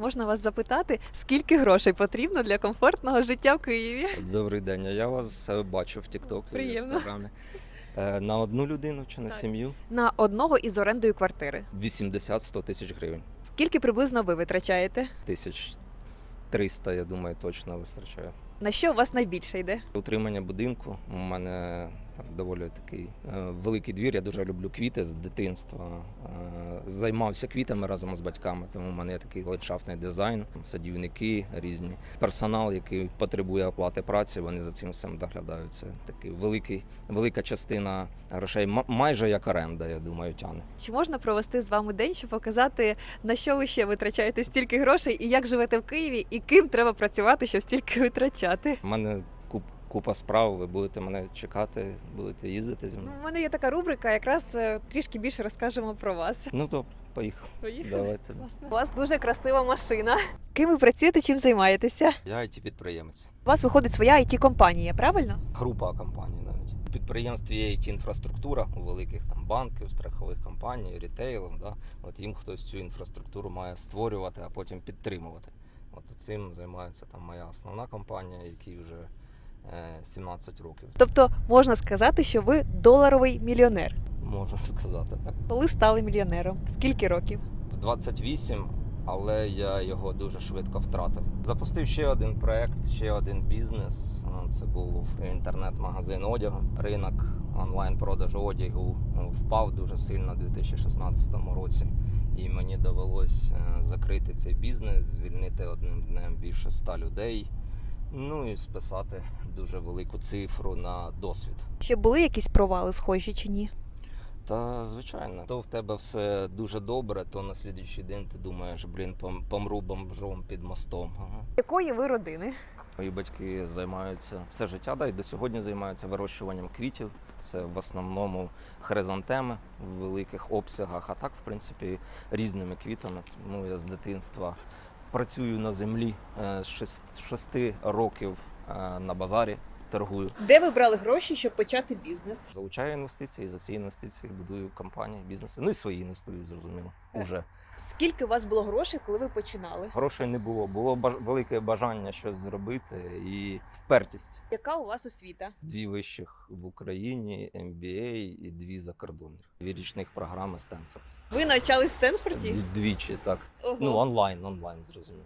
Можна вас запитати, скільки грошей потрібно для комфортного життя в Києві? Добрий день. Я вас бачу в TikTok і в Приємно. інстаграмі. Е, На одну людину чи на Так. сім'ю На одного із орендою квартири. 80-100 тисяч гривень. Скільки приблизно ви витрачаєте? Тисяч 300, я думаю, точно вистачає. На що у вас найбільше йде? Утримання будинку. У мене там доволі такий е, великий двір. Я дуже люблю квіти з дитинства. Е, Займався квітами разом з батьками, тому в мене є такий ландшафтний дизайн, садівники різні. Персонал, який потребує оплати праці, вони за цим всім доглядають. Це такий великий, велика частина грошей, ма- майже як оренда, я думаю, тягне. Чи можна провести з вами день, щоб показати, на що ви ще витрачаєте стільки грошей і як живете в Києві, і ким треба працювати, щоб стільки витрачати? У мене купа справ. Ви будете мене чекати, будете їздити зі Ну, мною. у мене є така рубрика, якраз е, трішки більше розкажемо про вас. Ну то поїхали. Поїхали. Давайте. У вас дуже красива машина. Ким ви працюєте, чим займаєтеся? Я it підприємець. У вас виходить своя it компанія правильно? група компаній навіть. У підприємстві є it інфраструктура у великих там банків, страхових компаній, рітейлів. Да? От їм хтось цю інфраструктуру має створювати, а потім підтримувати. От цим займається там моя основна компанія, якій вже 17 років. Тобто можна сказати, що ви доларовий мільйонер. Можна сказати так. Коли стали мільйонером? Скільки років? В 28, але я його дуже швидко втратив. Запустив ще один проект, ще один бізнес. Ну, Це був інтернет-магазин одягу. Ринок онлайн-продажу одягу ну, впав дуже сильно у 2016 році. І мені довелось е, закрити цей бізнес, звільнити одним днем більше ста людей. Ну і списати дуже велику цифру на досвід. Ще були якісь провали схожі чи ні? Та звичайно, то в тебе все дуже добре, то на слідуючий день ти думаєш, блін, пом- помру бомжом під мостом. Ага. Якої ви родини? Мої батьки займаються все життя, да, і до сьогодні займаються вирощуванням квітів. Це в основному хризантеми в великих обсягах, а так, в принципі, різними квітами. Тому я з дитинства працюю на землі е, з шести, шести років е, на базарі. Торгую, Де ви брали гроші, щоб почати бізнес? залучаю інвестиції, за ці інвестиції будую компанії, бізнеси. Ну і свої інвестую, зрозуміло. Уже Скільки у вас було грошей, коли ви починали? грошей не було. Було баж... велике бажання щось зробити і впертість. Яка у вас освіта? Дві вищих в Україні, MBA і дві закордонних. Дві річних програми Стенфорд. Ви навчались в Стенфорді? Двічі, так. Ого. Ну онлайн, онлайн, зрозуміло.